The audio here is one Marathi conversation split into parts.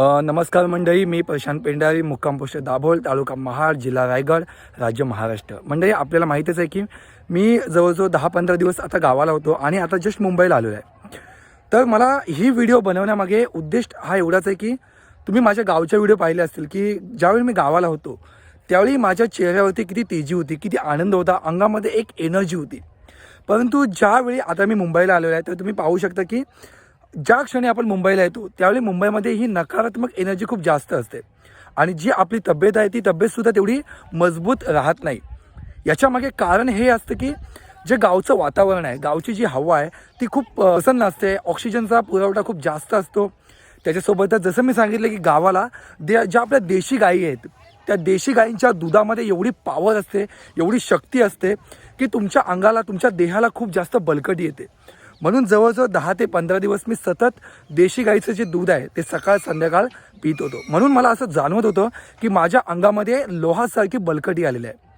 नमस्कार मंडळी मी प्रशांत पेंढारी मुक्काम पोस्ट दाभोळ तालुका महाड जिल्हा रायगड राज्य महाराष्ट्र. मंडळी आपल्याला माहीतच आहे की मी जवळजवळ दहा पंधरा दिवस आता गावाला होतो आणि आता जस्ट मुंबईला आलो आहे. तर मला ही व्हिडिओ बनवण्यामागे उद्देश हा एवढाच आहे की तुम्ही माझ्या गावच्या व्हिडिओ पाहिले असतील की ज्यावेळी मी गावाला होतो त्यावेळी माझ्या चेहऱ्यावरती किती तेजी होती किती आनंद होता अंगामध्ये एक एनर्जी होती. परंतु ज्यावेळी आता मी मुंबईला आलेलो आहे तर तुम्ही पाहू शकता की ज्या क्षणी आपण मुंबईला येतो त्यावेळी मुंबईमध्ये ही नकारात्मक एनर्जी खूप जास्त असते. आणि जी आपली तब्येत आहे ती तब्येतसुद्धा तेवढी मजबूत राहत नाही. याच्यामागे कारण हे असतं की जे गावचं वातावरण आहे गावची जी हवा आहे ती खूप प्रसन्न असते. ऑक्सिजनचा पुरवठा खूप जास्त असतो. त्याच्यासोबतच जसं मी सांगितलं की गावाला दे ज्या आपल्या देशी गायी आहेत त्या देशी गायींच्या दुधामध्ये एवढी पावर असते एवढी शक्ती असते की तुमच्या अंगाला तुमच्या देहाला खूप जास्त बलकटी येते. म्हणून जवळजवळ दहा ते पंधरा दिवस मी सतत देशी गाईचं जे दूध आहे ते सकाळ संध्याकाळ पित होतो. म्हणून मला असं जाणवत होतं की माझ्या अंगामध्ये लोहासारखी बलकटी आलेली आहे.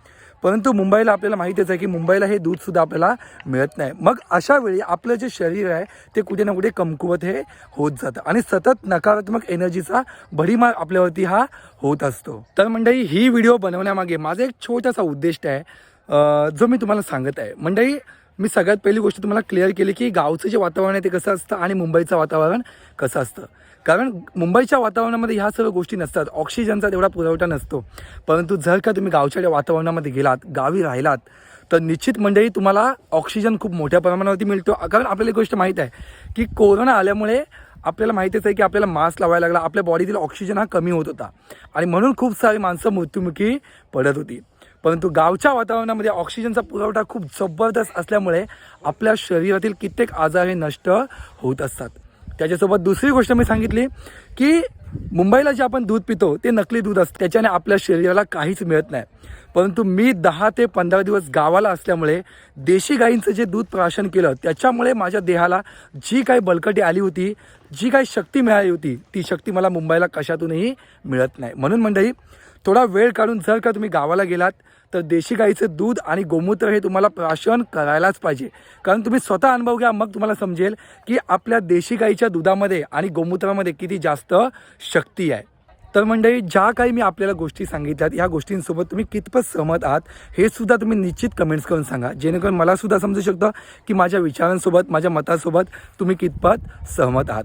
परंतु मुंबईला आपल्याला माहितीच आहे की मुंबईला हे दूधसुद्धा आपल्याला मिळत नाही. मग अशा वेळी आपलं जे शरीर आहे ते कुठे ना कुठे कमकुवत हे होत जातं आणि सतत नकारात्मक एनर्जीचा भडीमार आपल्यावरती हा होत असतो. तर मंडळी ही व्हिडिओ बनवण्यामागे माझा एक छोटासा उद्दिष्ट आहे जो मी तुम्हाला सांगत आहे. मंडळी मी सगळ्यात पहिली गोष्ट तुम्हाला क्लिअर केली की गावचं जे वातावरण आहे ते कसं असतं आणि मुंबईचं वातावरण कसं असतं. कारण मुंबईच्या वातावरणामध्ये ह्या सर्व गोष्टी नसतात. ऑक्सिजनचा तेवढा पुरवठा नसतो. परंतु जर का तुम्ही गावच्या वातावरणामध्ये गेलात गावी राहिलात तर निश्चित मंडळी तुम्हाला ऑक्सिजन खूप मोठ्या प्रमाणावरती मिळतो. कारण आपल्याला एक गोष्ट माहीत आहे की कोरोना आल्यामुळे आपल्याला माहितीच आहे की आपल्याला मास्क लावायला लागला. आपल्या बॉडीतील ऑक्सिजन हा कमी होत होता. आणि म्हणून खूप सारी माणसं मृत्युमुखी पडत होती. परंतु गावच्या वातावरणामध्ये ऑक्सिजनचा पुरवठा खूप जबरदस्त असल्यामुळे आपल्या शरीरातील कित्येक आजार हे नष्ट होत असतात. त्याच्यासोबत दुसरी गोष्ट मी सांगितली की मुंबईला जे आपण दूध पितो ते नकली दूध असतं. त्याच्याने आपल्या शरीराला काहीच मिळत नाही. परंतु मी दहा ते पंधरा दिवस गावाला असल्यामुळे देशी गाईंचं जे दूध प्राशन केलं त्याच्यामुळे माझ्या देहाला जी काही बलकटी आली होती जी काही शक्ती मिळाली होती ती शक्ती मला मुंबईला कशातूनही मिळत नाही. म्हणून मंडळी थोडा वेळ काढून जर का तुम्ही गावाला गेलात तर देशी गाईचं दूध आणि गोमूत्र हे तुम्हाला प्राशन करायलाच पाहिजे. कारण तुम्ही स्वतः अनुभव घ्या मग तुम्हाला समजेल की आपल्या देशी गाईच्या दुधामध्ये आणि गोमूत्रामध्ये किती जास्त शक्ती आहे. तर मंडळी ज्या काही मी आपल्याला गोष्टी सांगितल्यात या गोष्टींसोबत तुम्ही कितपत सहमत आहात हे सुद्धा तुम्ही निश्चित कमेंट्स करून सांगा. जेणेकरून मला सुद्धा समजू शकतं की माझ्या विचारांसोबत माझ्या मतासोबत तुम्ही कितपत सहमत आहात.